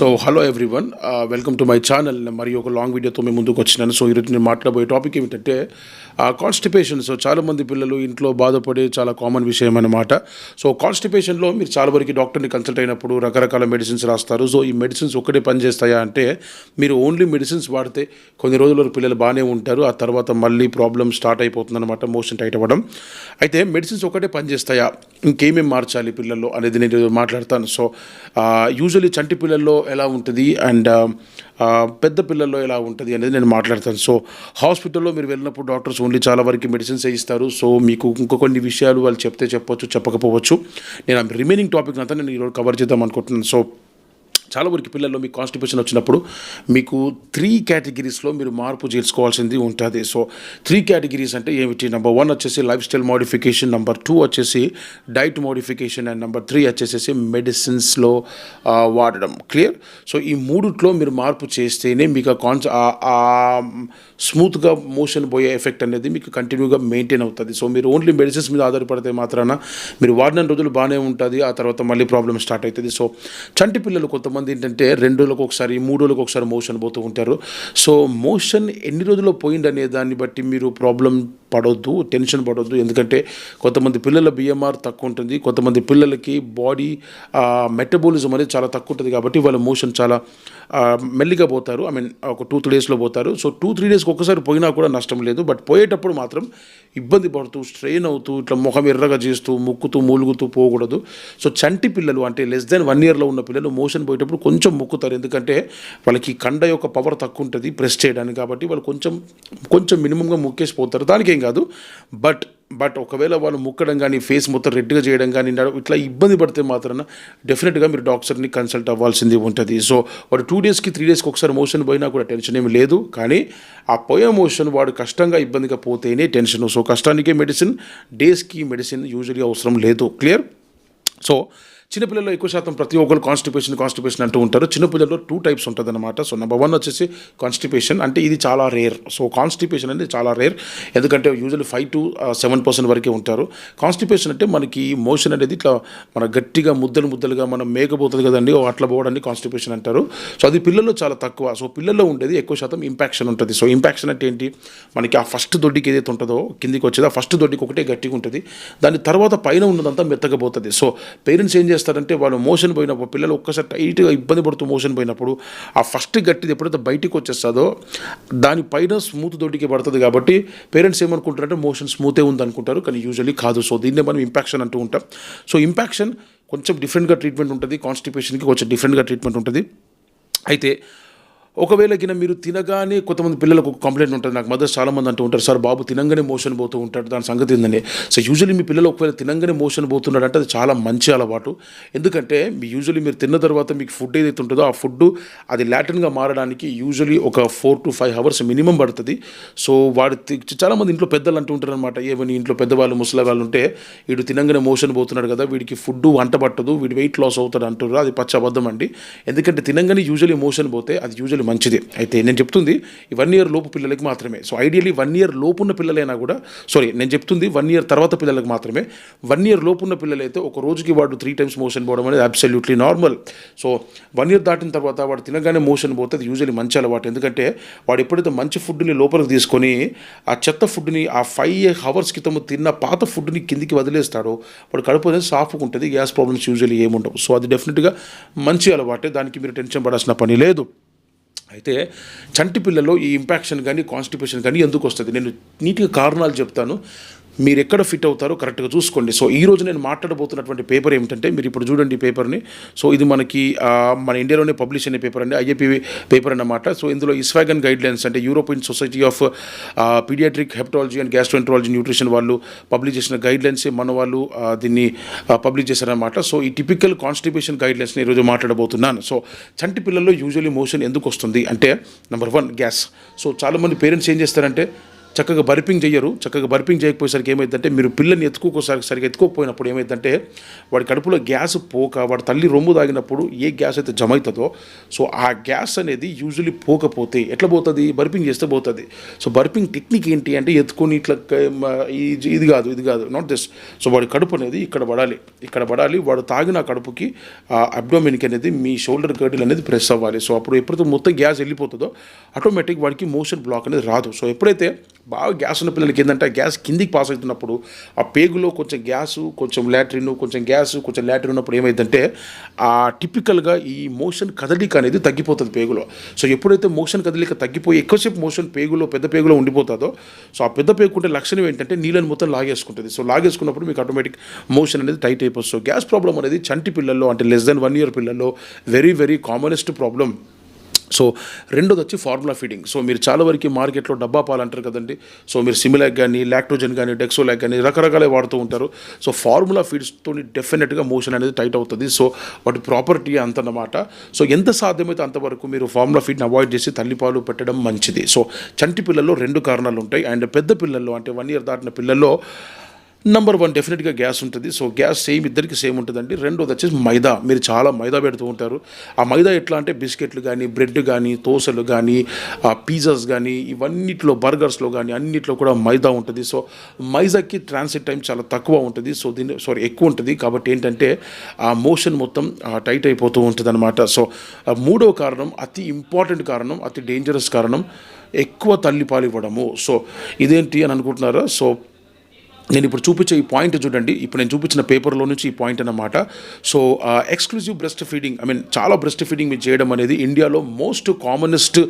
So hello everyone welcome to my channel మరి ఒక long వీడియోతో మేము ముందుకు వచ్చినాను. సో ఈరోజు నేను మాట్లాడబోయే టాపిక్ ఏమిటంటే కాన్స్టిపేషన్ సో చాలామంది పిల్లలు ఇంట్లో బాధపడే చాలా కామన్ విషయం అన్నమాట. సో కాన్స్టిపేషన్లో మీరు చాలా వరకు డాక్టర్ని కన్సల్ట్ అయినప్పుడు రకరకాల మెడిసిన్స్ రాస్తారు. సో ఈ మెడిసిన్స్ ఒక్కటే పనిచేస్తాయా అంటే మీరు ఓన్లీ మెడిసిన్స్ వాడితే కొన్ని రోజుల వరకు పిల్లలు బాగానే ఉంటారు. ఆ తర్వాత మళ్ళీ ప్రాబ్లం స్టార్ట్ అయిపోతుందన్నమాట మోషన్ టైట్ అవ్వడం. అయితే మెడిసిన్స్ ఒకటే పనిచేస్తాయా? ఇంకేమేమి మార్చాలి పిల్లల్లో అనేది నేను మాట్లాడతాను. సో యూజువలీ uh, చంటి పిల్లల్లో ఎలా ఉంటుంది? అండ్ uh, uh, పెద్ద పిల్లల్లో ఎలా ఉంటుంది అనేది నేను మాట్లాడతాను. సో హాస్పిటల్లో మీరు వెళ్ళినప్పుడు డాక్టర్స్ ఓన్లీ చాలా వరకు మెడిసిన్స్ ఇస్తారు. సో మీకు ఇంకో కొన్ని విషయాలు వాళ్ళు చెప్తే చెప్పొచ్చు చెప్పకపోవచ్చు. నేను రిమైనింగ్ టాపిక్ అంతా నేను ఈరోజు కవర్ చేద్దాం అనుకుంటున్నాను. సో చాలా వరకు పిల్లల్లో మీకు కాన్స్టిపేషన్ వచ్చినప్పుడు మీకు త్రీ కేటగిరీస్లో మీరు మార్పు చేసుకోవాల్సింది ఉంటుంది. సో త్రీ కేటగిరీస్ అంటే ఏమిటి? నెంబర్ వన్ వచ్చేసి lifestyle modification number two వచ్చేసి diet modification and number three వచ్చేసి మెడిసిన్స్లో వాడడం. క్లియర్ సో ఈ మూడిట్లో మీరు మార్పు చేస్తేనే మీకు కాన్స్ స్మూత్గా మోషన్ పోయే ఎఫెక్ట్ అనేది మీకు కంటిన్యూగా మెయింటైన్ అవుతుంది. సో మీరు ఓన్లీ మెడిసిన్స్ మీద ఆధారపడితే మాత్రాన మీరు వాడిన రోజులు బాగానే ఉంటుంది. ఆ తర్వాత మళ్ళీ ప్రాబ్లం స్టార్ట్ అవుతుంది. సో చంటి పిల్లలు కొంతమంది ఏంటంటే రెండు రోజులకు ఒకసారి మూడు రోజులకు ఒకసారి మోషన్ పోతూ ఉంటారు. సో మోషన్ ఎన్ని రోజుల్లో పోయిందనే దాన్ని బట్టి మీరు ప్రాబ్లం పడవద్దు టెన్షన్ పడవద్దు ఎందుకంటే కొంతమంది పిల్లల బిఎంఆర్ తక్కువ ఉంటుంది కొంతమంది పిల్లలకి బాడీ మెటబోలిజం అనేది చాలా తక్కువ ఉంటుంది కాబట్టి వాళ్ళ మోషన్ చాలా మెల్లిగా పోతారు. ఐ మీన్ ఒక టూ త్రీ డేస్లో పోతారు. సో టూ త్రీ డేస్కి ఒక్కసారి పోయినా కూడా నష్టం లేదు. బట్ పోయేటప్పుడు మాత్రం ఇబ్బంది పడుతూ స్ట్రెయిన్ అవుతూ ఇట్లా ముఖం ఎర్రగా చేస్తూ ముక్కుతూ మూలుగుతూ పోకూడదు. సో చంటి పిల్లలు అంటే లెస్ దెన్ వన్ ఇయర్లో ఉన్న పిల్లలు మోషన్ పోయేటప్పుడు కొంచెం మొక్కుతారు. ఎందుకంటే వాళ్ళకి కండ యొక్క పవర్ తక్కువ ఉంటుంది ప్రెస్ చేయడానికి కాబట్టి వాళ్ళు కొంచెం కొంచెం మినిమంగా ముక్కేసి పోతారు. దానికి విషయం కాదు. బట్ బట్ ఒకవేళ వాళ్ళు ముక్కడం కానీ ఫేస్ మొత్తం రెడ్గా చేయడం కానీ ఇట్లా ఇబ్బంది పడితే మాత్రాన డెఫినెట్గా మీరు డాక్టర్ని కన్సల్ట్ అవ్వాల్సింది ఉంటుంది. సో వాడు టూ డేస్కి త్రీ డేస్కి ఒకసారి మోషన్ పోయినా కూడా టెన్షన్ ఏమి లేదు. కానీ ఆ పోయే మోషన్ వాడు కష్టంగా ఇబ్బందిగా పోతేనే టెన్షన్ సో కష్టానికే మెడిసిన్ డేస్కి మెడిసిన్ యూజువల్గా అవసరం లేదు. క్లియర్ సో చిన్నపిల్లల్లో ఎక్కువ శాతం ప్రతి ఒక్కరు కాన్స్టిపేషన్ కాన్స్టిపేషన్ అంటూ ఉంటారు. చిన్నపిల్లల్లో టూ టైప్స్ ఉంటుంది అనమాట సో నెంబర్ వన్ వచ్చేసి కాన్స్టిపేషన్ అంటే ఇది చాలా రేర్ సో కాన్స్టిపేషన్ అనేది చాలా రేర్ ఎందుకంటే usually five to seven percent వరకే ఉంటారు. కాన్స్టిపేషన్ అంటే మనకి మోషన్ అనేది ఇట్లా మన గట్టిగా ముద్దలు ముద్దలుగా మనం మేకపోతుంది కదండి. ఓ అట్లా పోవడాన్ని కాన్స్టిపేషన్ అంటారు. సో అది పిల్లల్లో చాలా తక్కువ. సో పిల్లల్లో ఉండేది ఎక్కువ శాతం ఇంపాక్షన్ ఉంటుంది. సో ఇంపాక్షన్ అంటే ఏంటి? మనకి ఆ ఫస్ట్ దొడ్డికి ఏదైతే ఉంటుందో కిందికి వచ్చేది ఆ ఫస్ట్ దొడ్డికి ఒకటే గట్టిగా ఉంటుంది. దాని తర్వాత పైన ఉన్నదంతా మెత్తగా పోతుంది. సో పేరెంట్స్ ఏం చేస్తారంటే వాళ్ళు మోషన్ పోయినప్పుడు పిల్లలు ఒక్కసారి టైట్గా ఇబ్బంది పడుతూ మోషన్ పోయినప్పుడు ఆ ఫస్ట్ గట్టిది ఎప్పుడైతే బయటికి వచ్చేస్తుందో దానిపైన స్మూత్ దొడ్డికి పడుతుంది కాబట్టి పేరెంట్స్ ఏమనుకుంటారంటే మోషన్ స్మూతే ఉంది అనుకుంటారు కానీ యూజువల్లీ కాదు. సో దీన్నే మనం ఇంపాక్షన్ అంటూ ఉంటాం. సో ఇంపాక్షన్ కొంచెం డిఫరెంట్గా ట్రీట్మెంట్ ఉంటుంది కాన్స్టిపేషన్కి కొంచెం డిఫరెంట్గా ట్రీట్మెంట్ ఉంటుంది. అయితే ఒకవేళ గిన మీరు తినగానే కొంతమంది పిల్లలకు ఒక కంప్లైంట్ ఉంటుంది. నాకు మదర్స్ చాలామంది అంటూ ఉంటారు సార్ బాబు తినంగానే మోషన్ పోతూ ఉంటాడు. దాని సంగతి ఏందని. సో యూజువల్లీ మీ పిల్లలు ఒకవేళ తినంగానే మోషన్ పోతున్నాడు అంటే అది చాలా మంచి అలవాటు. ఎందుకంటే మీ యూజువల్లీ మీరు తిన్న తర్వాత మీకు ఫుడ్ ఏదైతే ఉంటుందో ఆ ఫుడ్ అది లాటిన్గా మారడానికి యూజువల్లీ ఒక four to five hours minimum పడుతుంది. సో వాడు తి- చాలామంది ఇంట్లో పెద్దలు అంటూ ఉంటారు అనమాట ఏమని ఇంట్లో పెద్దవాళ్ళు ముసలి వాళ్ళు ఉంటే వీడు తినంగానే మోషన్ పోతున్నాడు కదా వీడికి ఫుడ్ వంట పట్టదు వీడి వెయిట్ లాస్ అవుతాడు అంటారు అది పచ్చ అబద్ధం అండి. ఎందుకంటే తినంగానే యూజువలీ మోషన్ పోతే అది యూజువల్లీ మంచిది. అయితే నేను చెప్తుంది ఈ వన్ ఇయర్ లోపు పిల్లలకి మాత్రమే. సో ఐడియల్లీ వన్ ఇయర్ లోపు ఉన్న పిల్లలైనా కూడా సారీ నేను చెప్తుంది వన్ ఇయర్ తర్వాత పిల్లలకు మాత్రమే. వన్ ఇయర్ లోపు ఉన్న పిల్లలైతే ఒక రోజుకి వాడు త్రీ టైమ్స్ మోషన్ పోవడం అనేది absolutely normal so one year దాటిన తర్వాత వాడు తినగానే మోషన్ పోతే అది యూజువల్లీ మంచి అలవాటు. ఎందుకంటే వాడు ఎప్పుడైతే మంచి ఫుడ్ని లోపలికి తీసుకొని ఆ చెత్త ఫుడ్ని ఆ ఫైవ్ అవర్స్ క్రితం తిన్న పాత ఫుడ్ని కిందికి వదిలేస్తాడో వాడు కడుపు అనేది సాఫ్గా ఉంటుంది. గ్యాస్ ప్రాబ్లమ్స్ యూజువల్లీ ఏముండవు. సో అది డెఫినెట్గా మంచి అలవాటే. దానికి మీరు టెన్షన్ పడాల్సిన పని లేదు. అయితే చంటి పిల్లలో ఈ ఇంపాక్షన్ కానీ కాన్స్టిపేషన్ కానీ ఎందుకు వస్తుంది? నేను నీట్గా కారణాలు చెప్తాను. మీరు ఎక్కడ ఫిట్ అవుతారో కరెక్ట్గా చూసుకోండి. సో ఈ రోజు నేను మాట్లాడబోతున్నటువంటి పేపర్ ఏమిటంటే మీరు ఇప్పుడు చూడండి ఈ పేపర్ని సో ఇది మనకి మన ఇండియాలోనే పబ్లిష్ అయిన పేపర్ అండి ఐఏపీ పేపర్ అన్నమాట. సో ఇందులో ఇస్వాగన్ గైడ్ లైన్స్ అంటే European society of paediatric hepatology and gastroenterology nutrition వాళ్ళు పబ్లిష్ చేసిన గైడ్ లైన్స్ మన వాళ్ళు దీన్ని పబ్లిష్ చేశారనమాట సో ఈ టిపికల్ కాన్స్టిపేషన్ గైడ్ లైన్స్ని ఈరోజు మాట్లాడబోతున్నాను. సో చంటి పిల్లల్లో యూజువలీ మోషన్ ఎందుకు వస్తుంది? అంటే నెంబర్ వన్ గ్యాస్ సో చాలామంది పేరెంట్స్ ఏం చేస్తారంటే చక్కగా బర్పింగ్ చేయరు చక్కగా బర్పింగ్ చేయకపోయేసరికి ఏమైందంటే మీరు పిల్లని ఎత్తుకోసారి సరిగా ఎత్తుకోకపోయినప్పుడు ఏమైందంటే వాడి కడుపులో గ్యాస్ పోక వాడి తల్లి రొమ్ము తాగినప్పుడు ఏ గ్యాస్ అయితే జమ అవుతుందో సో ఆ గ్యాస్ అనేది యూజువలీ పోకపోతే ఎట్లా పోతుంది? బర్పింగ్ చేస్తే పోతుంది. సో బర్పింగ్ టెక్నిక్ ఏంటి అంటే ఎత్తుకొని ఇట్లా ఇది ఇది కాదు ఇది కాదు నాట్ దిస్ సో వాడి కడుపు అనేది ఇక్కడ పడాలి. ఇక్కడ పడాలి వాడు తాగిన కడుపుకి ఆ అబ్డోమిన్కి అనేది మీ షోల్డర్ గర్డిల్ అనేది ప్రెస్ అవ్వాలి. సో అప్పుడు ఎప్పుడైతే మొత్తం గ్యాస్ వెళ్ళిపోతుందో ఆటోమేటిక్ వాడికి మోషన్ బ్లాక్ అనేది రాదు. సో ఎప్పుడైతే బాగా గ్యాస్ ఉన్న పిల్లలకి ఏంటంటే గ్యాస్ కిందికి పాస్ అవుతున్నప్పుడు ఆ పేగులో కొంచెం గ్యాస్ కొంచెం లాట్రిన్ కొంచెం గ్యాస్ కొంచెం లాట్రిన్ ఉన్నప్పుడు ఏమైందంటే ఆ టిపికల్గా ఈ మోషన్ కదలిక అనేది తగ్గిపోతుంది పేగులో. సో ఎప్పుడైతే మోషన్ కదలిక తగ్గిపోయి ఎక్కువసేపు మోషన్ పేగులో పెద్ద పేగులో ఉండిపోతుందో సో ఆ పెద్ద పేగుకుంటే లక్షణం ఏంటంటే నీళ్ళని మొత్తం లాగేసుకుంటుంది. సో లాగేసుకున్నప్పుడు మీకు ఆటోమేటిక్ మోషన్ అనేది టైట్ అయిపోతుంది. సో గ్యాస్ ప్రాబ్లం అనేది చంటి పిల్లల్లో అంటే లెస్ దెన్ వన్ ఇయర్ పిల్లల్లో very very commonest problem so రెండోది వచ్చి ఫార్ములా ఫీడింగ్. సో మీరు చాలా వరకు మార్కెట్లో డబ్బా పాలు అంటారు కదండి. సో మీరు సిమిలాక్ కానీ లాక్టోజన్ కానీ డెక్సోలాక్ కానీ రకరకాలే వాడుతూ ఉంటారు. సో ఫార్ములా ఫీడ్స్తో డెఫినెట్గా మోషన్ అనేది టైట్ అవుతుంది. సో వాటి ప్రాపర్టీ అంతన్నమాట. సో ఎంత సాధ్యమైతే అంతవరకు మీరు ఫార్ములా ఫీడ్ని అవాయిడ్ చేసి తల్లిపాలు పెట్టడం మంచిది. సో చంటి పిల్లల్లో రెండు కారణాలు ఉంటాయి. అండ్ పెద్ద పిల్లల్లో అంటే వన్ ఇయర్ దాటిన పిల్లల్లో నెంబర్ వన్ డెఫినెట్గా గ్యాస్ ఉంటుంది. సో గ్యాస్ సేమ్ ఇద్దరికి సేమ్ ఉంటుందండి. రెండోది వచ్చేసి మైదా. మీరు చాలా మైదా పెడుతూ ఉంటారు. ఆ మైదా ఎట్లా అంటే బిస్కెట్లు కానీ బ్రెడ్ కానీ దోశలు కానీ పిజ్జాస్ కానీ ఇవన్నిట్లో బర్గర్స్లో కానీ అన్నిట్లో కూడా మైదా ఉంటుంది. సో మైదాకి ట్రాన్సిట్ టైం చాలా తక్కువ ఉంటుంది. సో దీని సారీ ఎక్కువ ఉంటుంది. కాబట్టి ఏంటంటే ఆ మోషన్ మొత్తం టైట్ అయిపోతూ ఉంటుంది అనమాట సో మూడో మూడవ కారణం అతి ఇంపార్టెంట్ కారణం అతి డేంజరస్ కారణం ఎక్కువ తల్లిపాలు ఇవ్వడము. సో ఇదేంటి అని అనుకుంటున్నారా? సో నేను ఇప్పుడు చూపించే ఈ పాయింట్ చూడండి. ఇప్పుడు నేను చూపించిన పేపర్లో నుంచి ఈ పాయింట్ అన్నమాట. So exclusive breastfeeding I mean చాలా బ్రెస్ట్ ఫీడింగ్ మీరు చేయడం అనేది ఇండియాలో most commonest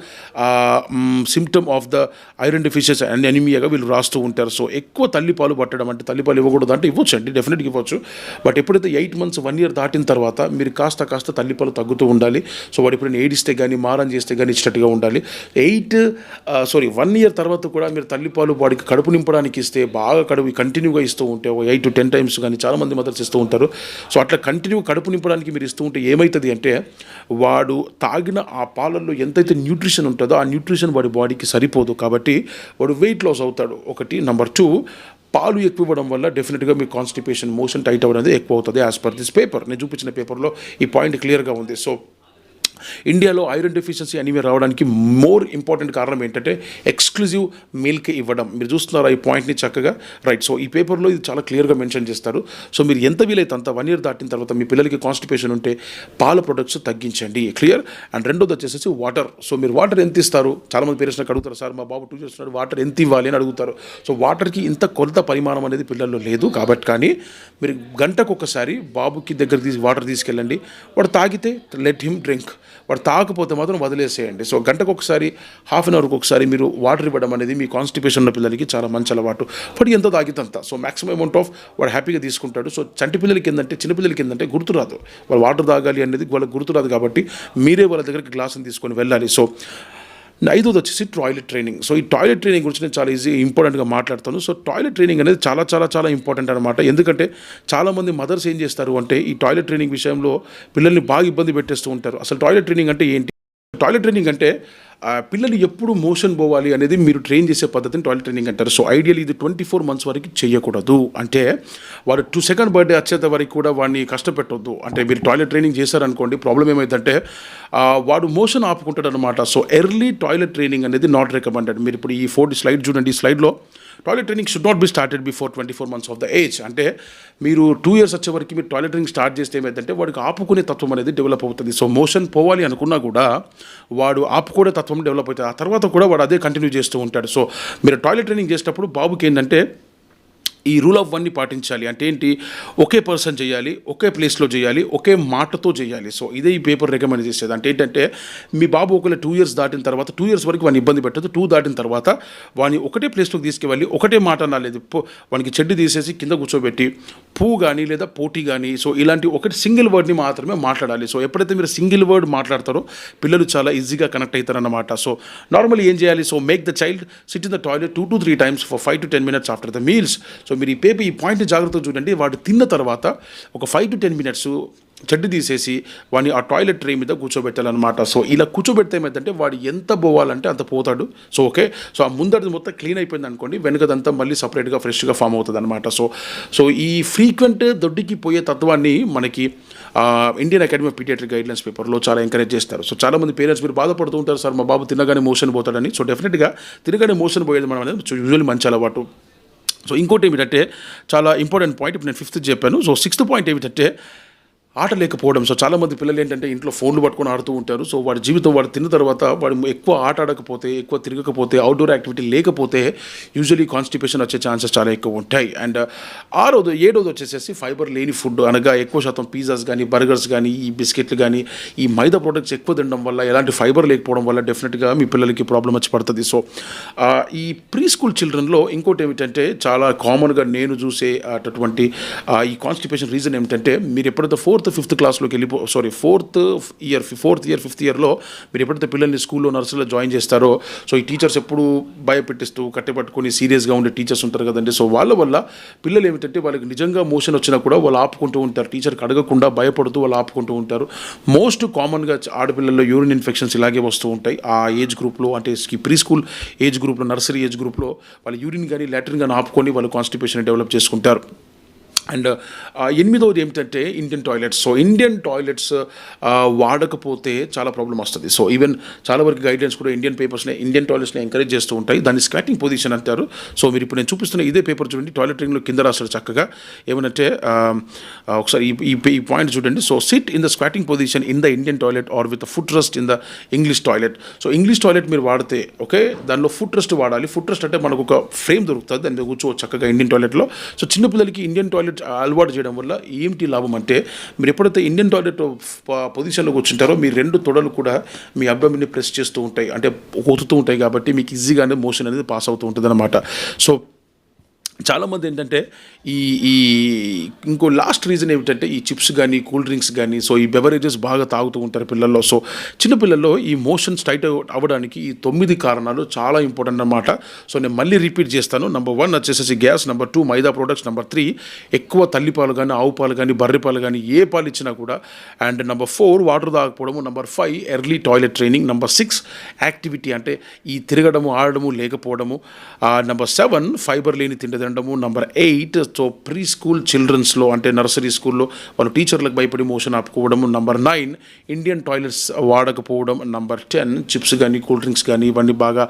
symptom of the iron deficiency and ఎనిమియాగా వీళ్ళు రాస్తూ ఉంటారు. సో ఎక్కువ తల్లిపాలు పట్టడం అంటే తల్లిపాలు ఇవ్వకూడదు అంటే ఇవ్వచ్చు అండి డెఫినెట్గా ఇవ్వచ్చు. బట్ ఎప్పుడైతే ఎయిట్ మంత్స్ వన్ ఇయర్ దాటిన తర్వాత మీరు కాస్త కాస్త తల్లిపాలు తగ్గుతూ ఉండాలి. సో వాడు ఎప్పుడైనా ఏడిస్తే కానీ మారం చేస్తే కానీ ఇచ్చినట్టుగా ఉండాలి. ఎయిట్ సారీ వన్ ఇయర్ తర్వాత కూడా మీరు తల్లిపాలు వాడికి కడుపు నింపడానికి ఇస్తే బాగా కడుపు కంటిన్యూగా ఇస్తూ ఉంటే ఎయిట్ టు టెన్ టైమ్స్ కానీ చాలామంది మదర్స్ ఇస్తూ ఉంటారు. సో అట్లా కంటిన్యూ కడుపు నింపడానికి మీరు ఇస్తూ ఉంటే ఏమవుతుంది అంటే వాడు తాగిన ఆ పాలల్లో ఎంతైతే న్యూట్రిషన్ ఉంటుందో ఆ న్యూట్రిషన్ వాడి బాడీకి సరిపోదు. కాబట్టి వాడు వెయిట్ లాస్ అవుతాడు. ఒకటి. నెంబర్ టూ పాలు ఎక్కువ ఇవ్వడం వల్ల డెఫినెట్గా మీ కాన్స్టిపేషన్ మోషన్ టైట్ అవ్వడం అనేది ఎక్కువ అవుతుంది యాజ్ పర్ దిస్ పేపర్ నేను చూపించిన పేపర్లో ఈ పాయింట్ క్లియర్గా ఉంది. సో ఇండియాలో ఐరన్ డెఫిషియన్సీ అనేవి రావడానికి మోర్ ఇంపార్టెంట్ కారణం ఏంటంటే ఎక్స్క్లూజివ్ మిల్క్ ఇవ్వడం. మీరు చూస్తున్నారా ఈ పాయింట్ని చక్కగా? రైట్ సో ఈ పేపర్లో ఇది చాలా క్లియర్గా మెన్షన్ చేస్తారు. సో మీరు ఎంత వీలైతే అంత వన్ ఇయర్ దాటిన తర్వాత మీ పిల్లలకి కాన్స్టిపేషన్ ఉంటే పాల ప్రొడక్ట్స్ తగ్గించండి. క్లియర్ అండ్ రెండోది వచ్చేసి వాటర్ సో మీరు వాటర్ ఎంత ఇస్తారు? చాలామంది పేరెంట్స్ నాకు అడుగుతారు సార్ మా బాబు టూ చేస్తున్నాడు వాటర్ ఎంత ఇవ్వాలి? అని అడుగుతారు. సో వాటర్కి ఇంత కొలత పరిమాణం అనేది పిల్లల్లో లేదు కాబట్టి కానీ మీరు గంటకు ఒకసారి బాబుకి దగ్గర తీసి వాటర్ తీసుకెళ్ళండి. వాడు తాగితే లెట్ హిమ్ డ్రింక్ వాడు తాగకపోతే మాత్రం వదిలేసేయండి. సో గంటకు ఒకసారి హాఫ్ అన్ అవర్కి ఒకసారి మీరు వాటర్ ఇవ్వడం అనేది మీ కాన్స్టిపేషన్ ఉన్న పిల్లలకి చాలా మంచి అలవాటు. వాడు ఎంతో తాగితంత. సో మాక్సిమం అమౌంట్ ఆఫ్ వాడు హ్యాపీగా తీసుకుంటాడు. సో చంటి పిల్లలకి ఏంటంటే చిన్నపిల్లలకి ఏంటంటే గుర్తురాదు వాళ్ళు వాటర్ తాగాలి అనేది వాళ్ళకి గుర్తురాదు కాబట్టి మీరే వాళ్ళ దగ్గరికి గ్లాసుని తీసుకొని వెళ్ళాలి. సో ఐదోది వచ్చేసి టాయిలెట్ ట్రైనింగ్ సో ఈ టాయిలెట్ ట్రైనింగ్ గురించి నేను చాలా ఈజీ ఇంపార్టెంట్గా మాట్లాడతాను. సో టాయిలెట్ ట్రైనింగ్ అనేది చాలా చాలా చాలా ఇంపార్టెంట్ అనమాట ఎందుకంటే చాలామంది మదర్స్ ఏం చేస్తారు అంటే ఈ టాయిలెట్ ట్రైనింగ్ విషయంలో పిల్లల్ని బాగా ఇబ్బంది పెట్టేస్తూ ఉంటారు. అసలు టాయిలెట్ ట్రైనింగ్ అంటే ఏంటి? టాయిలెట్ ట్రైనింగ్ అంటే పిల్లలు ఎప్పుడు మోషన్ పోవాలి అనేది మీరు ట్రైన్ చేసే పద్ధతిని టాయిలెట్ ట్రైనింగ్ అంటారు. సో ఐడియల్ ఇది ట్వంటీ ఫోర్ మంత్స్ వరకు చేయకూడదు. అంటే వాడు టూ సెకండ్ బర్త్డే వచ్చేంత వరకు కూడా వాడిని కష్టపెట్టొద్దు. అంటే మీరు టాయిలెట్ ట్రైనింగ్ చేశారనుకోండి ప్రాబ్లం ఏమైందంటే వాడు మోషన్ ఆపుకుంటాడు అనమాట సో ఎర్లీ టాయిలెట్ ట్రైనింగ్ అనేది నాట్ రికమెండెడ్ మీరు ఇప్పుడు ఈ ఫోర్ స్లైడ్ చూడండి. ఈ స్లైడ్లో toilet training should not be started before twenty four months of the age అంటే మీరు టూ ఇయర్స్ వచ్చే వరకు మీరు టాయిలెట్ ట్రైనింగ్ స్టార్ట్ చేస్తే ఏమైందంటే వాడికి ఆపుకునే తత్వం అనేది డెవలప్ అవుతుంది. సో మోషన్ పోవాలి అనుకున్నా కూడా వాడు ఆపుకునే తత్వం డెవలప్ అవుతుంది. ఆ తర్వాత కూడా వాడు అదే కంటిన్యూ చేస్తూ ఉంటాడు. సో మీరు టాయిలెట్ ట్రైనింగ్ చేసేటప్పుడు బాబుకి ఏంటంటే ఈ రూల్ ఆఫ్ వన్ని పాటించాలి. అంటే ఏంటి? ఒకే పర్సన్ చేయాలి ఒకే ప్లేస్లో చేయాలి ఒకే మాటతో చేయాలి. సో ఇదే ఈ పేపర్ రికమెండ్ చేసేది. అంటే ఏంటంటే మీ బాబు ఒకవేళ టూ ఇయర్స్ దాటిన తర్వాత టూ ఇయర్స్ వరకు వాడిని ఇబ్బంది పెట్టదు. టూ దాటిన తర్వాత వాడిని ఒకటే ప్లేస్లోకి తీసుకెళ్ళి ఒకటే మాట నాలేదు వానికి చెడ్డు తీసేసి కింద కూర్చోబెట్టి పూ కానీ లేదా పోటీ కానీ సో ఇలాంటి ఒకటి సింగిల్ వర్డ్ని మాత్రమే మాట్లాడాలి. సో ఎప్పుడైతే మీరు సింగిల్ వర్డ్ మాట్లాడతారో పిల్లలు చాలా ఈజీగా కనెక్ట్ అవుతారన్నమాట. సో నార్మల్లీ ఏం చేయాలి? So make the child sit in the toilet two to three times for five to ten minutes after the meals so మీరు ఈ పేపర్ ఈ పాయింట్ జాగ్రత్తగా చూడండి. వాడు తిన్న తర్వాత ఒక ఫైవ్ టు టెన్ మినిట్స్ చెడ్డు తీసేసి వాడిని ఆ టాయిలెట్ ట్రే మీద కూర్చోబెట్టాలన్నమాట. సో ఇలా కూర్చోబెడితే ఏమైందంటే వాడు ఎంత పోవాలంటే అంత పోతాడు. So okay. సో ఆ ముందరిది మొత్తం క్లీన్ అయిపోయింది అనుకోండి వెనుకదంతా మళ్ళీ సపరేట్గా ఫ్రెష్గా ఫామ్ అవుతుంది అనమాట సో సో ఈ ఫ్రీక్వెంట్ దొడ్డికి పోయే తత్వాన్ని మనకి Indian academy of paediatric guidelines పేపర్లో చాలా ఎంకరేజ్ చేస్తారు. సో చాలామంది పేరెంట్స్ మీరు బాధపడుతూ ఉంటారు సార్ మా బాబు తినగానే మోషన్ పోతాడని. సో డెఫినెట్గా తినగానే మోషన్ పోయేది మనం అనేది యూజువల్లీ మంచి అలవాటు. సో ఇంకోటి ఏమిటంటే చాలా ఇంపార్టెంట్ పాయింట్ ఇప్పుడు నేను ఫిఫ్త్ చెప్పాను. సో సిక్స్త్ పాయింట్ ఏమిటంటే ఆట లేకపోవడం. సో చాలామంది పిల్లలు ఏంటంటే ఇంట్లో ఫోన్లు పట్టుకొని ఆడుతూ ఉంటారు. సో వాడి జీవితం వాడు తిన్న తర్వాత వాడు ఎక్కువ ఆట ఆడకపోతే ఎక్కువ తిరగకపోతే అవుట్డోర్ యాక్టివిటీ లేకపోతే యూజువలీ కాన్స్టిపేషన్ వచ్చే ఛాన్సెస్ చాలా ఎక్కువ ఉంటాయి. అండ్ ఆరోది ఏడోది వచ్చేసేసి ఫైబర్ లేని ఫుడ్ అనగా ఎక్కువ శాతం పిజ్జాస్ కానీ బర్గర్స్ కానీ ఈ బిస్కెట్లు కానీ ఈ మైదా ప్రోడక్ట్స్ ఎక్కువ తినడం వల్ల ఎలాంటి ఫైబర్ లేకపోవడం వల్ల డెఫినెట్గా మీ పిల్లలకి ప్రాబ్లం వచ్చి పడుతుంది. సో ఈ ప్రీ స్కూల్ చిల్డ్రన్లో ఇంకోటి ఏమిటంటే చాలా కామన్గా నేను చూసే అటువంటి ఈ కాన్స్టిపేషన్ రీజన్ ఏమిటంటే మీరు ఎప్పుడైతే ఫోర్త్ ఫిఫ్త్ క్లాస్లోకి వెళ్ళిపో sorry fourth year fourth year fifth ఇయర్లో మీరు ఎప్పుడైతే పిల్లల్ని స్కూల్లో నర్సులో జాయిన్ చేస్తారో సో ఈ టీచర్స్ ఎప్పుడు భయపెట్టిస్తూ కట్టెపట్టుకొని సీరియస్గా ఉండే టీచర్స్ ఉంటారు కదండి. సో వాళ్ళ వల్ల పిల్లలు ఏమిటంటే వాళ్ళకి నిజంగా మోషన్ వచ్చినా కూడా వాళ్ళు ఆపుకుంటూ ఉంటారు. టీచర్కి అడగకుండా భయపడుతూ వాళ్ళు ఆపుకుంటూ ఉంటారు. మోస్ట్ కామన్గా ఆడపిల్లల్లో యూరిన్ ఇన్ఫెక్షన్స్ ఇలాగే వస్తూ ఉంటాయి. ఆ ఏజ్ గ్రూప్లో అంటే ప్రీ స్కూల్ ఏజ్ గ్రూప్లో నర్సరీ ఏజ్ గ్రూప్లో వాళ్ళు యూరిన్ కానీ లాట్రిన్ కానీ ఆపుకొని వాళ్ళు కాన్స్టిపేషన్ డెవలప్ చేసుకుంటారు. అండ్ ఎనిమిదవది ఏమిటంటే Indian toilets. So Indian toilets వాడకపోతే చాలా ప్రాబ్లం వస్తుంది. సో ఈవెన్ చాలా వరకు గైడ్లైన్స్ కూడా ఇండియన్ పేపర్స్ని ఇండియన్ టాయిలెట్స్ని ఎంకరేజ్ చేస్తూ ఉంటాయి. దాన్ని స్క్వాటింగ్ పొజిషన్ అంటారు. సో మీరు ఇప్పుడు నేను చూపిస్తున్న ఇదే పేపర్ చూడండి. టాయిలెట్ రింగ్లో కింద రాస్తారు చక్కగా. ఏమనంటే ఒకసారి ఈ- ఈ పాయింట్ చూడండి. So sit in the squatting position in the Indian toilet or with foot rest in the English toilet so English toilet మీరు వాడితే ఓకే దానిలో ఫుట్ రెస్ట్ వాడాలి. ఫుట్ రెస్ట్ అంటే మనకు ఒక ఫ్రేమ్ దొరుకుతుంది. దాని మీద కూర్చోవచ్చు చక్కగా ఇండియన్ టాయిలెట్లో. సో చిన్నపిల్లలకి ఇండియన్ టాయిలెట్ అలవాటు చేయడం వల్ల ఏమిటి లాభం అంటే మీరు ఎప్పుడైతే ఇండియన్ టాయిలెట్ పొజిషన్లో కూర్చుంటారో మీ రెండు తొడలు కూడా మీ అబ్బాయిని ప్రెస్ చేస్తూ ఉంటాయి. అంటే ఒత్తుతూ ఉంటాయి కాబట్టి మీకు ఈజీగానే మోషన్ అనేది పాస్ అవుతూ ఉంటుంది అనమాట సో చాలామంది ఏంటంటే ఈ ఈ ఇంకో లాస్ట్ రీజన్ ఏమిటంటే ఈ చిప్స్ కానీ కూల్ డ్రింక్స్ కానీ సో ఈ బెవరేజెస్ బాగా తాగుతూ ఉంటారు పిల్లల్లో. సో చిన్న పిల్లల్లో ఈ మోషన్స్ టైట్ అవ్వడానికి ఈ తొమ్మిది కారణాలు చాలా ఇంపార్టెంట్ అన్నమాట. సో నేను మళ్ళీ రిపీట్ చేస్తాను. నెంబర్ వన్ వచ్చేసేసి gas number two maida products number three ఎక్కువ తల్లిపాలు కానీ ఆవు పాలు కానీ బర్రె పాలు కానీ ఏ పాలు ఇచ్చినా కూడా. And number four water తాగకపోవడము. Number five early toilet training number six activity అంటే ఈ తిరగడము ఆడడము లేకపోవడము. నెంబర్ సెవెన్ ఫైబర్ లేని తిండి తినడము number eight. So preschool చిల్డ్రన్స్లో అంటే నర్సరీ స్కూల్లో వాళ్ళు టీచర్లకు భయపడి మోషన్ ఆపుకోవడము నెంబర్ నైన్. ఇండియన్ టాయిలెట్స్ వాడకపోవడం నెంబర్ టెన్. చిప్స్ కానీ కూల్ డ్రింక్స్ కానీ ఇవన్నీ బాగా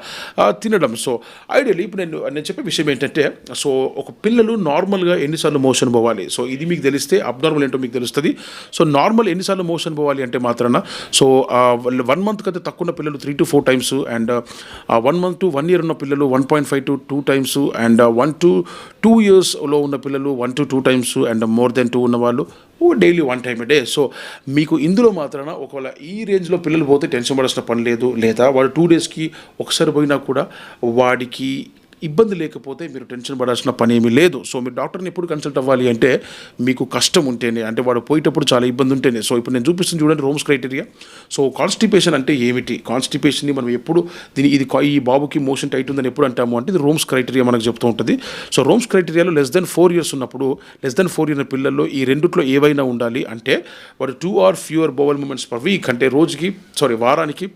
తినడం. సో ఐడియల్లీ ఇప్పుడు నేను నేను చెప్పే విషయం ఏంటంటే సో ఒక పిల్లలు నార్మల్గా ఎన్నిసార్లు మోషన్ పోవాలి? సో ఇది మీకు తెలిస్తే అబ్నార్మల్ ఏంటో మీకు తెలుస్తుంది. సో నార్మల్ ఎన్నిసార్లు మోషన్ పోవాలి అంటే మాత్రాన సో వన్ మంత్ అయితే తక్కువ ఉన్న పిల్లలు three to four times and one month to one year ఉన్న పిల్లలు one point five to two times and one to two ఇయర్స్లో ఉన్న పిల్లలు one to two times and more than two ఉన్న వాళ్ళు daily one time day so మీకు ఇందులో మాత్రాన ఒకవేళ ఈ రేంజ్లో పిల్లలు పోతే టెన్షన్ పడాల్సిన పని లేదు. లేదా వాడు టూ డేస్కి ఒకసారి పోయినా కూడా వాడికి ఇబ్బంది లేకపోతే మీరు టెన్షన్ పడాల్సిన పని ఏమీ లేదు. సో మీరు డాక్టర్ని ఎప్పుడు కన్సల్ట్ అవ్వాలి అంటే మీకు కష్టం ఉంటేనే అంటే వాడు పోయేటప్పుడు చాలా ఇబ్బంది ఉంటేనే. సో ఇప్పుడు నేను చూపిస్తుంది చూడండి రోమ్స్ క్రైటీరియా. సో కాన్స్టిపేషన్ అంటే ఏమిటి? కాన్స్టిపేషన్ని మనం ఎప్పుడు దీని ఇది ఈ బాబుకి మోషన్ టైట్ ఉందని ఎప్పుడు అంటాము అంటే ఇది రోమ్స్ క్రైటీరియా మనకు చెప్తూ ఉంటుంది. సో రోమ్స్ క్రైటీరియాలో లెస్ దెన్ ఫోర్ ఇయర్స్ ఉన్నప్పుడు లెస్ దెన్ ఫోర్ ఇయర్ పిల్లల్లో ఈ రెండిట్లో ఏవైనా ఉండాలి అంటే వాడు two or fewer bowel movements per week అంటే రోజుకి సారీ వారానికి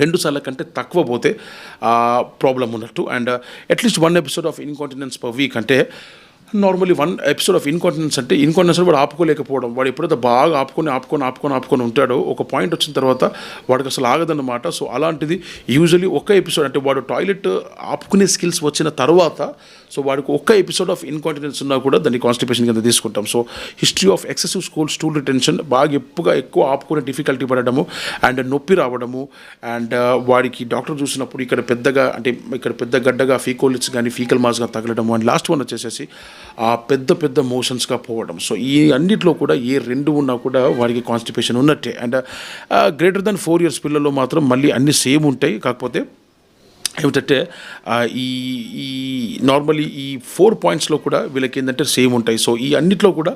రెండు సార్ల కంటే తక్కువ పోతే ప్రాబ్లం ఉన్నట్టు. And at least one episode of incontinence per week అంటే normally one episode of incontinence అంటే ఇన్కాంటినెన్స్ వాడు ఆపుకోలేకపోవడం. వాడు ఎప్పుడైతే బాగా ఆపుకొని ఆపుకొని ఆపుకొని ఆపుకొని ఉంటాడో ఒక పాయింట్ వచ్చిన తర్వాత వాడికి అసలు ఆగదన్నమాట. సో అలాంటిది యూజువలీ ఒక ఎపిసోడ్ అంటే వాడు టాయిలెట్ ఆపుకునే స్కిల్స్ వచ్చిన తర్వాత సో వాడికి ఒక్క ఎపిసోడ్ ఆఫ్ ఇన్కాంటినెన్స్ ఉన్నా కూడా దాన్ని కాన్స్టిపేషన్ కింద తీసుకుంటాం. So history of excessive school stool retention బాగా ఎక్కువగా ఎక్కువ ఆపుకునే డిఫికల్టీ పడడము అండ్ నొప్పి రావడము అండ్ uh, వాడికి డాక్టర్ చూసినప్పుడు ఇక్కడ పెద్దగా అంటే ఇక్కడ పెద్ద గడ్డగా ఫీకోలిట్స్ కానీ ఫీకల్ మాస్గా తగలడము అండ్ లాస్ట్ వన్ వచ్చేసేసి ఆ పెద్ద పెద్ద మోషన్స్గా పోవడం. సో ఈ అన్నిట్లో కూడా ఏ రెండు ఉన్నా కూడా వాడికి కాన్స్టిపేషన్ ఉన్నట్టే. And greater than four years పిల్లల్లో మాత్రం మళ్ళీ అన్ని సేమ్ ఉంటాయి. కాకపోతే ఏమిటంటే ఈ ఈ నార్మలీ ఈ ఫోర్ పాయింట్స్లో కూడా వీళ్ళకి ఏంటంటే సేమ్ ఉంటాయి. సో ఈ అన్నిట్లో కూడా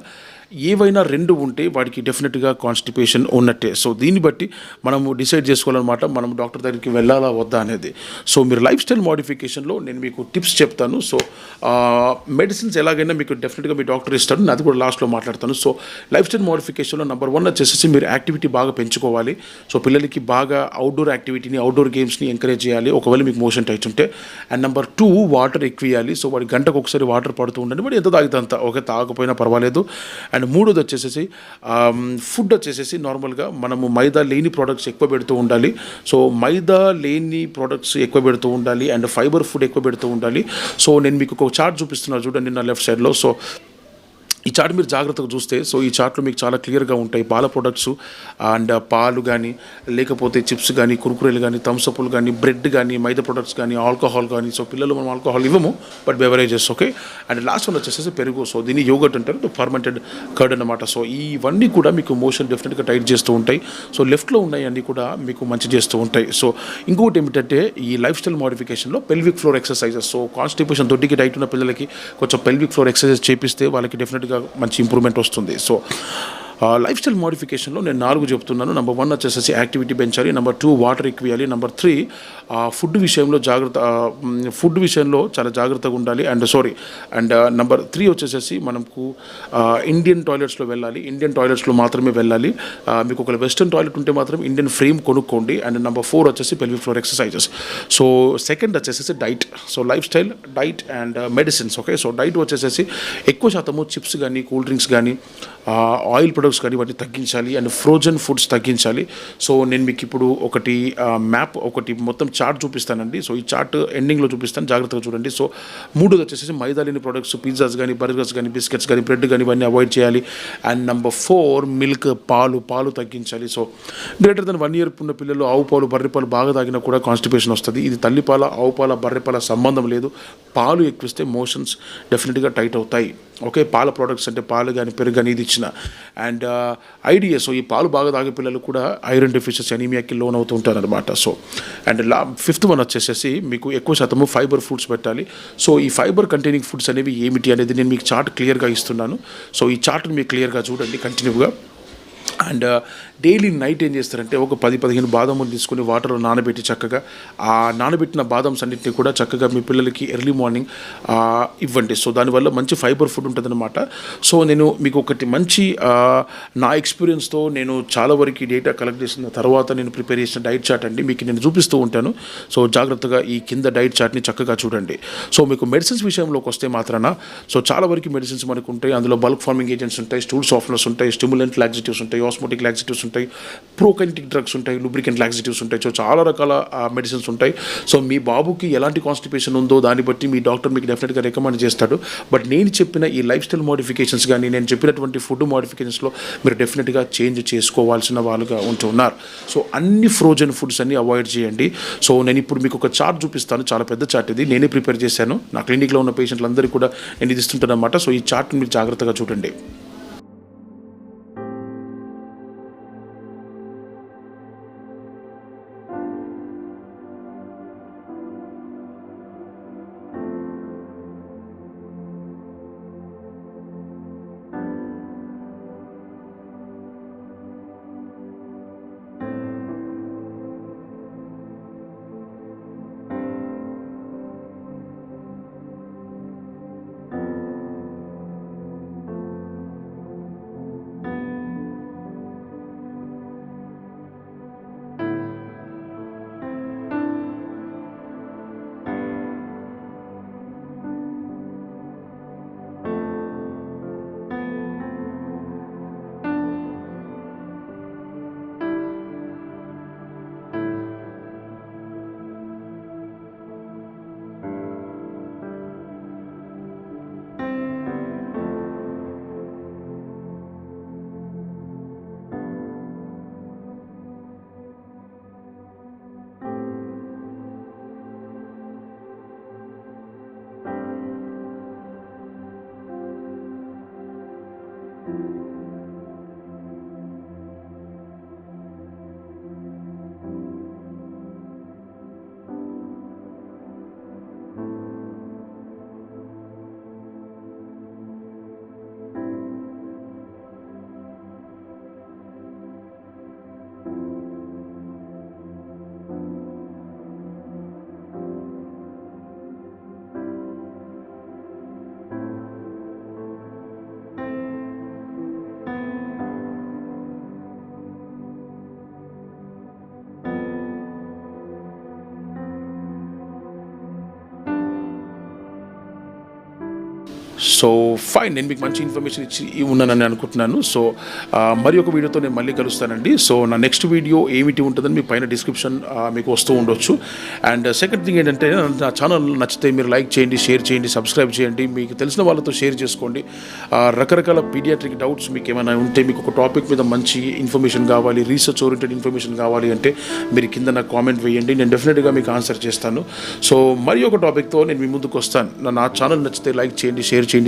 ఏవైనా రెండు ఉంటే వాడికి డెఫినెట్గా కాన్స్టిపేషన్ ఉన్నట్టే. సో దీన్ని బట్టి మనము డిసైడ్ చేసుకోవాలన్నమాట మనం డాక్టర్ దగ్గరికి వెళ్ళాలా వద్దా అనేది. సో మీరు లైఫ్ స్టైల్ మోడిఫికేషన్లో నేను మీకు టిప్స్ చెప్తాను. సో మెడిసిన్స్ ఎలాగైనా మీకు డెఫినెట్గా మీ డాక్టర్ ఇస్తాడు. నేను అది కూడా లాస్ట్లో మాట్లాడతాను. సో లైఫ్ స్టైల్ మోడిఫికేషన్లో నెంబర్ వన్ వచ్చేసి మీరు యాక్టివిటీ బాగా పెంచుకోవాలి. సో పిల్లలకి బాగా అవుట్డోర్ యాక్టివిటీని అవుట్డోర్ గేమ్స్ని ఎంకరేజ్ చేయాలి. ఒకవేళ మీకు మోషన్ టైట్ ఉంటే. అండ్ నెంబర్ టూ వాటర్ ఎక్కువ ఇవ్వాలి సో వాడి గంటకు ఒకసారి వాటర్ పడుతూ ఉండండి. వాడు ఎంత తాగితే అంత. ఓకే తాగకపోయినా పర్వాలేదు. అండ్ మూడోది వచ్చేసేసి ఫుడ్ వచ్చేసేసి నార్మల్గా మనము మైదా లేని ప్రోడక్ట్స్ ఎక్కువ పెడుతూ ఉండాలి. సో మైదా లేని ప్రోడక్ట్స్ ఎక్కువ పెడుతూ ఉండాలి అండ్ ఫైబర్ ఫుడ్ ఎక్కువ పెడుతూ ఉండాలి. సో నేను మీకు ఒక చార్ట్ చూపిస్తున్నాను చూడండి నా లెఫ్ట్ సైడ్లో. సో ఈ చార్ట్ మీరు జాగ్రత్తగా చూస్తే సో ఈ చార్ట్లో మీకు చాలా క్లియర్గా ఉంటాయి. పాల ప్రొడక్ట్స్ అండ్ uh, పాలు కానీ లేకపోతే చిప్స్ కానీ కురుకురేలు కానీ థమ్స్అప్లు కానీ బ్రెడ్ కానీ మైదా ప్రొడక్ట్స్ కానీ ఆల్కహాల్ కానీ సో పిల్లలు మనం ఆల్కహాల్ ఇవ్వము but beverages okay and last one వచ్చేసి పెరుగు. సో దీన్ని యోగట్ అంటారు ఫర్మెంటెడ్ కర్డ్ అనమాట సో ఇవన్నీ కూడా మీకు మోషన్ డెఫినెట్గా టైట్ చేస్తూ ఉంటాయి. సో లెఫ్ట్లో ఉన్నాయి అన్నీ కూడా మీకు మంచి చేస్తూ ఉంటాయి. సో ఇంకొకటి ఏమిటంటే ఈ lifestyle మోడిఫికేషన్లో pelvic floor exercises so constipation దొడ్డికి tight ఉన్న పిల్లలకి కొంచెం పెల్విక్ ఫ్లోర్ ఎక్సర్సైజ్ చేపిస్తే వాళ్ళకి డెఫినెట్గా మంచి ఇంప్రూవ్మెంట్ వస్తుంది. సో లైఫ్ స్టైల్ మోడిఫికేషన్లో నేను నాలుగు చెప్తున్నాను. నెంబర్ వన్ వచ్చేసి యాక్టివిటీ పెంచాలి. నెంబర్ టూ వాటర్ ఎక్కువేయాలి నెంబర్ త్రీ ఫుడ్ విషయంలో జాగ్రత్త ఫుడ్ విషయంలో చాలా జాగ్రత్తగా ఉండాలి. And sorry and number three వచ్చేసేసి మనకు ఇండియన్ టాయిలెట్స్లో వెళ్ళాలి. ఇండియన్ టాయిలెట్స్లో మాత్రమే వెళ్ళాలి. మీకు ఒక వెస్టర్న్ టాయిలెట్ ఉంటే మాత్రం ఇండియన్ ఫ్రేమ్ కొనుక్కోండి. అండ్ నెంబర్ ఫోర్ వచ్చేసి pelvic floor exercises so second వచ్చేసేసి diet so lifestyle diet and medicines okay so diet వచ్చేసేసి ఎక్కువ శాతము చిప్స్ కానీ కూల్ డ్రింక్స్ కానీ ఆయిల్ ప్రొడక్ట్స్ కానీ వాటిని తగ్గించాలి అండ్ ఫ్రోజన్ ఫుడ్స్ తగ్గించాలి. సో నేను మీకు ఇప్పుడు ఒకటి మ్యాప్ ఒకటి మొత్తం చార్ట్ చూపిస్తానండి. సో ఈ చార్ట్ ఎండింగ్లో చూపిస్తాను. జాగ్రత్తగా చూడండి. సో మూడోది వచ్చేసి మైదా లేని ప్రొడక్ట్స్ పిజ్జాస్ కానీ బర్గర్స్ కానీ బిస్కెట్స్ కానీ బ్రెడ్ కానీ ఇవన్నీ అవాయిడ్ చేయాలి. అండ్ నెంబర్ ఫోర్ మిల్క్ పాలు పాలు తగ్గించాలి. So greater than one year ఉన్న పిల్లలు ఆవు పాలు బర్రె పాలు బాగా తాగినా కూడా కాన్స్టిపేషన్ వస్తుంది. ఇది తల్లిపాల ఆవు పాల బర్రె పాల సంబంధం లేదు. పాలు ఎక్కువిస్తే మోషన్స్ డెఫినెట్గా టైట్ అవుతాయి. ఓకే పాల ప్రోడక్ట్స్ అంటే పాలు కానీ పెరుగు కానీ ఇది ఇచ్చిన అండ్ ఐడియా సో ఈ పాలు బాగా తాగే పిల్లలు కూడా ఐరన్ డెఫిషియన్సీ అనీమియాకి లోన్ అవుతూ అనమాట సో అండ్ లా ఫిఫ్త్ వన్ వచ్చేసేసి మీకు ఎక్కువ శాతము ఫైబర్ ఫుడ్స్ పెట్టాలి. సో ఈ ఫైబర్ కంటైనింగ్ ఫుడ్స్ అనేవి ఏమిటి అనేది నేను మీకు చార్ట్ క్లియర్గా ఇస్తున్నాను. సో ఈ చార్ట్ని మీరు క్లియర్గా చూడండి కంటిన్యూగా అండ్ డైలీ నైట్ ఏం చేస్తారంటే ఒక పది పదిహేను బాదములు తీసుకుని వాటర్లో నానబెట్టి చక్కగా ఆ నానబెట్టిన బాదమ్స్ అన్నింటినీ కూడా చక్కగా మీ పిల్లలకి ఎర్లీ మార్నింగ్ ఇవ్వండి. సో దానివల్ల మంచి ఫైబర్ ఫుడ్ ఉంటుందన్నమాట. సో నేను మీకు ఒకటి మంచి నా ఎక్స్పీరియన్స్తో నేను చాలా వరకు డేటా కలెక్ట్ చేసిన తర్వాత నేను ప్రిపేర్ చేసిన డైట్ చార్ట్ అండి మీకు నేను చూపిస్తూ ఉంటాను. సో జాగ్రత్తగా ఈ కింద డైట్ చార్ట్ని చక్కగా చూడండి. సో మీకు మెడిసిన్స్ విషయంలోకి వస్తే మాత్రాన సో చాలా వరకు మెడిసిన్స్ మనకు ఉంటాయి. అందులో బల్క్ ఫార్మింగ్ ఏజెంట్స్ ఉంటాయి స్టూల్ సాఫ్ట్నెస్ ఉంటాయి స్టిములెంట్ లాక్సిటివ్స్ ఉంటాయి ఆస్మోటిక్ లాక్సిటివ్స్ ఉంటాయి ప్రోకైనటిక్ డ్రగ్స్ ఉంటాయి లూబ్రికెంట్ లాక్సిటివ్స్ ఉంటాయి. సో చాలా రకాల మెడిసిన్స్ ఉంటాయి. సో మీ బాబుకి ఎలాంటి కాన్స్టిపేషన్ ఉందో దాన్ని బట్టి మీ డాక్టర్ మీకు డెఫినెట్గా రికమెండ్ చేస్తాడు. బట్ నేను చెప్పిన ఈ లైఫ్ స్టైల్ మోడిఫికేషన్స్ కానీ నేను చెప్పినటువంటి ఫుడ్ మోడిఫికేషన్స్లో మీరు డెఫినెట్గా చేంజ్ చేసుకోవాల్సిన వాళ్ళుగా ఉంటున్నారు సో అన్ని ఫ్రోజన్ ఫుడ్స్ అన్ని అవాయిడ్ చేయండి. సో నేను ఇప్పుడు మీకు ఒక చార్ట్ చూపిస్తాను. చాలా పెద్ద చార్ట్ ఇది. నేనే ప్రిపేర్ చేశాను. నా క్లినిక్లో ఉన్న పేషెంట్లందరికీ కూడా నేను ఇది ఇస్తుంటాను అనమాట సో ఈ చార్ట్ని మీరు జాగ్రత్తగా చూడండి. సో ఫైన్ నేను మీకు మంచి ఇన్ఫర్మేషన్ ఇచ్చి ఉన్నానని అనుకుంటున్నాను. సో మరి ఒక వీడియోతో నేను మళ్ళీ కలుస్తానండి. సో నా నెక్స్ట్ వీడియో ఏమిటి ఉంటుందని మీ పైన డిస్క్రిప్షన్ మీకు వస్తూ ఉండొచ్చు. అండ్ సెకండ్ థింగ్ ఏంటంటే నా ఛానల్ నచ్చితే మీరు లైక్ చేయండి షేర్ చేయండి సబ్స్క్రైబ్ చేయండి. మీకు తెలిసిన వాళ్ళతో షేర్ చేసుకోండి. రకరకాల పీడియాట్రిక్ డౌట్స్ మీకు ఏమైనా ఉంటే మీకు ఒక టాపిక్ మీద మంచి ఇన్ఫర్మేషన్ కావాలి రీసెర్చ్ ఓరియంటెడ్ ఇన్ఫర్మేషన్ కావాలి అంటే మీరు కింద నాకు కామెంట్ వేయండి. నేను డెఫినెట్గా మీకు ఆన్సర్ చేస్తాను. సో మరి ఒక టాపిక్తో నేను మీ ముందుకు వస్తాను. నా- నా ఛానల్ నచ్చితే లైక్ చేయండి షేర్ చేయండి